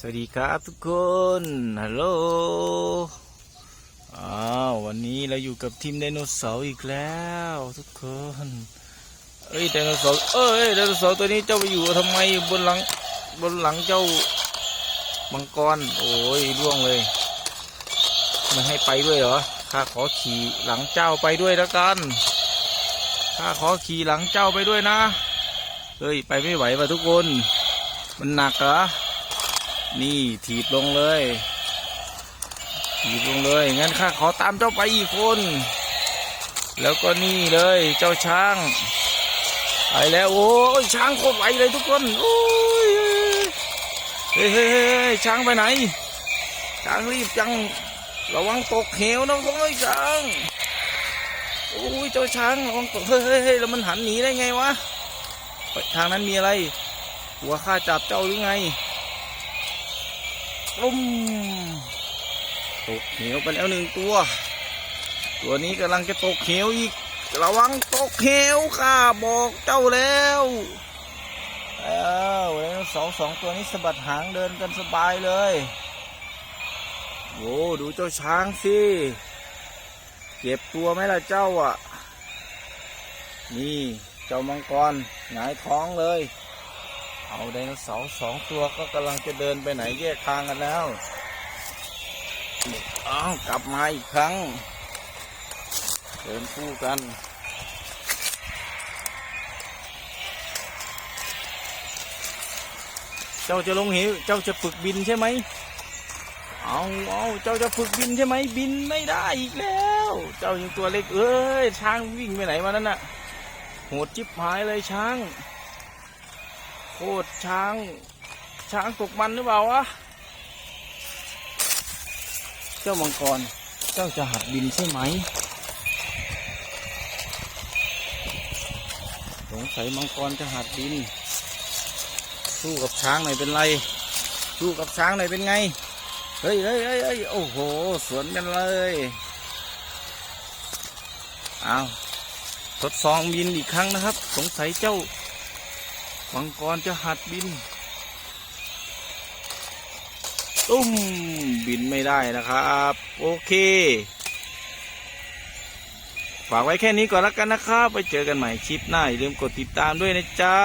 สวัสดีครับทุกคน ฮัลโหล อ้าว วันนี้เราอยู่กับทีมไดโนเสาร์อีกแล้วทุกคน เอ้ยไดโนเสาร์ เอ้ยไดโนเสาร์ตัวนี้เจ้าไปอยู่ทำไมบนหลังบนหลังเจ้ามังกร โอ้ยร่วงเลยไม่ให้ไปด้วยเหรอ ข้าขอขี่หลังเจ้าไปด้วยแล้วกัน ข้าขอขี่หลังเจ้าไปด้วยนะ เฮ้ยไปไม่ไหวว่ะทุกคน มันหนักเหรอ นี่ถีบลงเลยถีบลงเลยงั้นข้าขอตามเจ้าไปอีกคน แล้วก็นี่เลยเจ้าช้างไปแล้ว โอ้ยช้างโคตรไวเลยทุกคนโอ้ยเฮ้ยช้างไปไหน ช้างรีบจังระวังตกเหวนะพ่อยช้างโอ้ยเจ้าช้างระวังตกเฮ้ยแล้วมันหันหนีได้ไงวะทางนั้นมีอะไรหัวข้าจับเจ้าหรือไง ตุ้มตกเหวไปแล้วหนึ่งตัว ตัวนี้กำลังจะตกเหวอีก ระวังตกเหวข้าบอกเจ้าแล้วแล้วแล้วสองสองตัวนี้สะบัดหางเดินกันสบายเลยโอ้ดูเจ้าช้างสิเก็บตัวไหมล่ะเจ้าอะ นี่ เจ้ามังกรหงายท้องเลย เอาไดโนเสาร์สองตัวก็กำลังจะเดินไปไหนแยกทางกันแล้วอ้าวกลับมาอีกครั้ง เดินคู่กันเจ้าจะลงเหวเจ้าจะฝึกบินใช่ไหมเอาเอาเจ้าจะฝึกบินใช่ไหมบินไม่ได้อีกแล้ว เจ้ายังตัวเล็กเอ้ยช้างวิ่งไปไหนมานั่นน่ะโหดจิบหายเลยช้าง โคตรช้าง ช้างตกมันหรือเปล่าวะ เจ้ามังกร เจ้าจะหัดบินใช่ไหม สงสัยมังกรจะหัดบิน สู้กับช้างหน่อยเป็นไร สู้กับช้างหน่อยเป็นไง เฮ้ยเฮ้ยเฮ้ยโอ้โห สวนกันเลยเอาทดสอบบินอีกครั้งนะครับ สงสัยเจ้า มังกรจะหัดบิน ตุ้ม บินไม่ได้นะครับ โอเค ฝากไว้แค่นี้ก่อนแล้วกันนะครับ ไปเจอกันใหม่คลิปหน้า อย่าลืมกดติดตามด้วยนะจ๊ะ